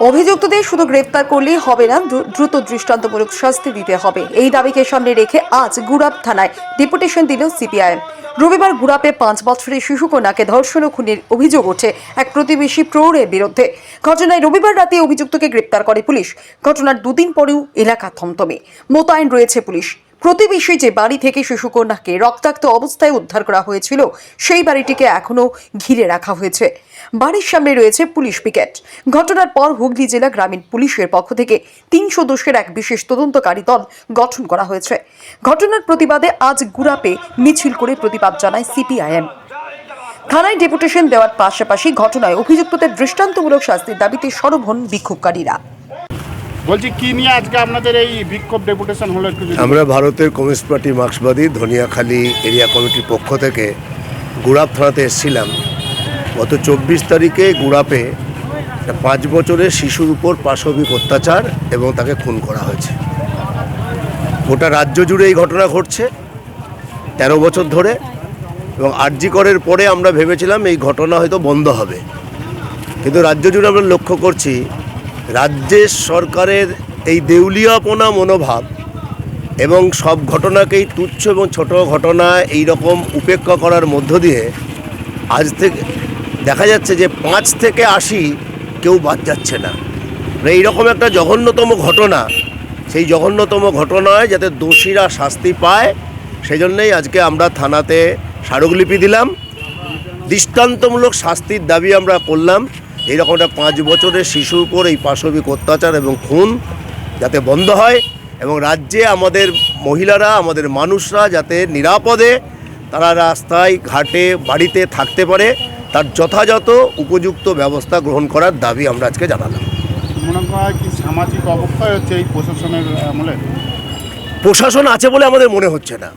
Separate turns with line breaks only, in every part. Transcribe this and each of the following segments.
অভিযুক্তদের শুধু গ্রেপ্তার করলেই হবে না দ্রুত দৃষ্টান্তমূলক শাস্তি দিতে হবে। এই দাবিকে সামনে রেখে আজ গুড়াপ থানায় ডেপুটেশন দিল সিপিআইএম। রবিবার গুড়াপে পাঁচ বছরের শিশুকন্যাকে ধর্ষণ ও খুনের অভিযোগ ওঠে এক প্রতিবেশী প্রৌঢ়ের বিরুদ্ধে। ঘটনায় রবিবার রাতে অভিযুক্তকে গ্রেপ্তার করে পুলিশ। ঘটনার দুদিন পরেও এলাকা থমথমে। মোতায়েন রয়েছে পুলিশ। প্রতিবেশী যে বাড়ি থেকে শিশুকন্যাকে রক্তাক্ত অবস্থায় উদ্ধার করা হয়েছিল, সেই বাড়িটিকে এখনও ঘিরে রাখা হয়েছে। বাড়ির সামনে রয়েছে পুলিশ পিকেট। ঘটনার পর হুগলি জেলা গ্রামীণ পুলিশের পক্ষ থেকে তিন সদস্যের এক বিশেষ তদন্তকারী দল গঠন করা হয়েছে। ঘটনার প্রতিবাদে আজ গুড়াপে মিছিল করে প্রতিবাদ জানায় সিপিআইএম। থানায় ডেপুটেশন দেওয়ার পাশাপাশি ঘটনায় অভিযুক্তদের দৃষ্টান্তমূলক শাস্তির দাবিতে সরব হন বিক্ষোভকারীরা।
বলছি, কি নিয়ে আজকে আপনাদের এই বিক্ষোভ ডেপুটেশন হলো একটু
আমরা ভারতের কমিউনিস্ট পার্টি মার্ক্সবাদী ধনিয়াখালী এরিয়া কমিটির পক্ষ থেকে গুড়াপ থানাতে এসেছিলাম। গত চব্বিশ তারিখে গুড়াপে পাঁচ বছরের শিশুর উপর পাশবিক অত্যাচার এবং তাকে খুন করা হয়েছে। গোটা রাজ্য জুড়ে এই ঘটনা ঘটছে তেরো বছর ধরে এবং আরজি করের পরে আমরা ভেবেছিলাম এই ঘটনা হয়তো বন্ধ হবে। কিন্তু রাজ্য জুড়ে আমরা লক্ষ্য করছি রাজ্যের সরকারের এই দেউলিয়াপনা মনোভাব এবং সব ঘটনাকেই তুচ্ছ এবং ছোট ঘটনা এই রকম উপেক্ষা করার মধ্য দিয়ে আজ থেকে দেখা যাচ্ছে যে পাঁচ থেকে আশি কেউ বাদ যাচ্ছে না। মানে এইরকম একটা জঘন্যতম ঘটনা, সেই জঘন্যতম ঘটনায় যাতে দোষীরা শাস্তি পায় সেই জন্যেই আজকে আমরা থানাতে স্মারকলিপি দিলাম। দৃষ্টান্তমূলক শাস্তির দাবি আমরা করলাম। এইরকম একটা পাঁচ বছরের শিশুর উপর এই পাশবিক অত্যাচার এবং খুন যাতে বন্ধ হয় এবং রাজ্যে আমাদের মহিলারা আমাদের মানুষরা যাতে নিরাপদে তারা রাস্তায় ঘাটে বাড়িতে থাকতে পারে তার যথাযথ উপযুক্ত ব্যবস্থা গ্রহণ করার দাবি আমরা আজকে জানালাম।
মনে হয় কি সামাজিক অবক্ষয় হচ্ছে এই প্রশাসনের আমলে?
প্রশাসন আছে বলে আমাদের মনে হচ্ছে না।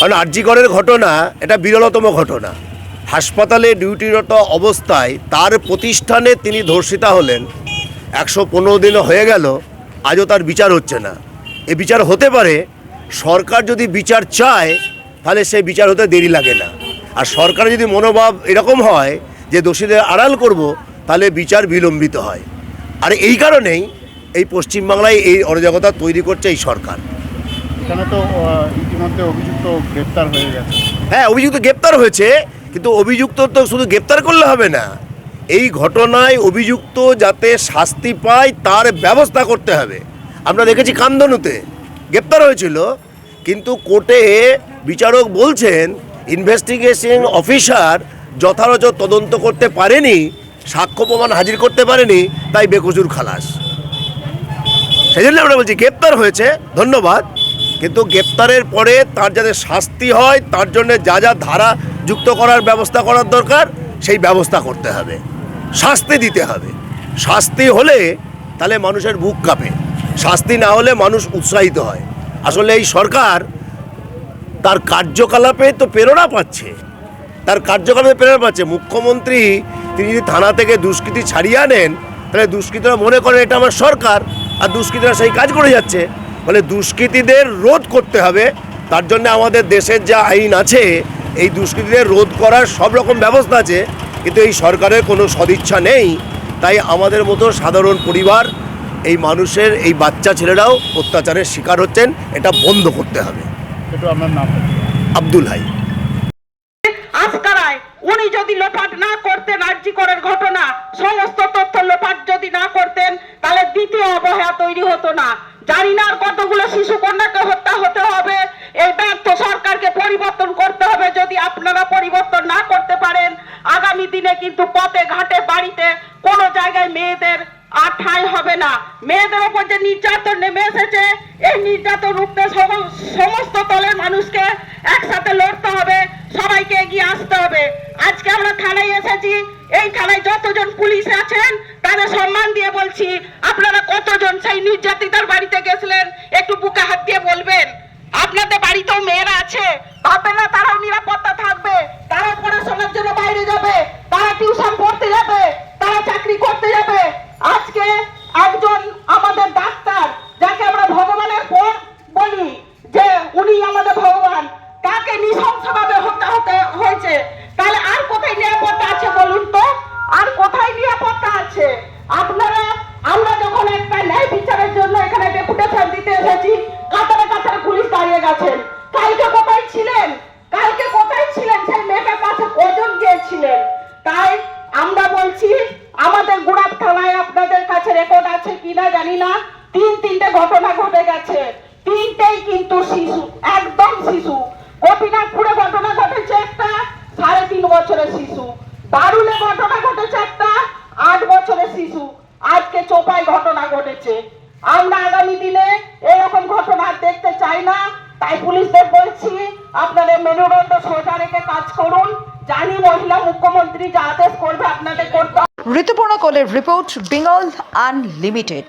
কারণ আরজিগড়ের ঘটনা এটা বিরলতম ঘটনা। হাসপাতালে ডিউটিরত অবস্থায় তার প্রতিষ্ঠানে তিনি ধর্ষিতা হলেন। একশো পনেরো দিনও হয়ে গেল আজও তার বিচার হচ্ছে না। এ বিচার হতে পারে সরকার যদি বিচার চায় তাহলে সেই বিচার হতে দেরি লাগে না। আর সরকারের যদি মনোভাব এরকম হয় যে দোষীদের আড়াল করব তাহলে বিচার বিলম্বিত হয়। আর এই কারণেই এই পশ্চিমবাংলায় এই অরাজকতা তৈরি করছে এই সরকার।
এখানে তো ইতিমধ্যে অভিযুক্ত গ্রেপ্তার হয়ে গেছে।
হ্যাঁ অভিযুক্ত গ্রেপ্তার হয়েছে। কিন্তু অভিযুক্ত তো শুধু গ্রেপ্তার করলে হবে না। এই ঘটনায় অভিযুক্ত যাতে শাস্তি পায় তার ব্যবস্থা করতে হবে। আমরা দেখেছি কান্দনুতে গ্রেপ্তার হয়েছিল, কিন্তু কোর্টে বিচারক বলছেন ইনভেস্টিগেশন অফিসার যথাযথ তদন্ত করতে পারেনি, সাক্ষ্য প্রমাণ হাজির করতে পারেনি, তাই বেকসুর খালাস। সেই জন্য আমরা বলছি, গ্রেপ্তার হয়েছে, ধন্যবাদ। কিন্তু গ্রেপ্তারের পরে তার যাতে শাস্তি হয়, তার জন্য যা যা ধারা যুক্ত করার ব্যবস্থা করার দরকার, সেই ব্যবস্থা করতে হবে। শাস্তি দিতে হবে। শাস্তি হলে তাহলে মানুষের বুক কাঁপে। শাস্তি না হলে মানুষ উৎসাহিত হয়। আসলে এই সরকার তার কার্যকলাপে তো প্রেরণা পাচ্ছে। তার কার্যকলাপে প্রেরণা পাচ্ছে। মুখ্যমন্ত্রী, তিনি যদি থানা থেকে দুষ্কৃতি ছাড়িয়ে আনেন, তাহলে দুষ্কৃতীরা মনে করেন এটা আমার সরকার, আর দুষ্কৃতীরা সেই কাজ করে যাচ্ছে। ফলে দুষ্কৃতীদের রোধ করতে হবে। তার জন্য আমাদের দেশের যা আইন আছে এই দুষ্কৃতীদের রোধ করার সব রকম ব্যবস্থা আছে। কিন্তু এই সরকারের কোনো সদিচ্ছা নেই। তাই আমাদের মতো সাধারণ পরিবার এই মানুষের এই বাচ্চা ছেলেরাও অত্যাচারের শিকার হচ্ছেন। এটা বন্ধ করতে হবে।
একটু আপনার নাম
আব্দুল হাই।
আজকারায় উনি যদি লোপাট না করতেন আর্জি করার ঘটনা সমস্ত তথ্য লোপাট যদি না করতেন তাহলে দ্বিতীয় অবহেলা তৈরি হতো না। জানি না আর কতগুলো শিশু কন্যাকে হত্যা হতে হবে। এই ব্যর্থ সরকারকে পরিবর্তন করতে হবে যদি আপনারা পরিবর্তন না করতে পারেন। আগামী দিনে কিন্তু পথে ঘাটে বাড়িতে কোনো জায়গায় মেয়েদের আর ঠাঁই হবে না। মেয়েদের ওপর যে নির্যাতন নেমে এসেছে, এই নির্যাতন রুখতে সম- সমস্ত দলের মানুষকে একসাথে লড়তে হবে, সবাইকে এগিয়ে আসতে হবে। আজকে আমরা থানায় এসেছি। এই থানায় যতজন পুলিশ আছেন তাদের সম্মান দিয়ে বলছি, আপনারা কতজন সেই নির্যাতিতার বাড়িতে গেছিলেন? একটু বুকে হাত দিয়ে বলবেন। আপনাদের বাড়িতেও মেয়েরা শিশু, একদম শিশু। গোপীনাথপুরে ঘটনা ঘটেছে একটা, সাড়ে তিন বছরের শিশু। দারুলে ঘটনা ঘটেছে একটা, আট বছরের শিশু। আজকে চোপায় ঘটনা ঘটেছে। আমরা আগামী দিনে এরকম ঘটনা দেখতে চাই না। তাই পুলিশদের বলছি, আপনাদের মেরুদণ্ড সোজা রেখে কাজ করুন। জানি মহিলা মুখ্যমন্ত্রী যা আদেশ করবে আপনাদের করতে।
ঋতুপর্ণা কোলের রিপোর্ট, বেঙ্গল আনলিমিটেড।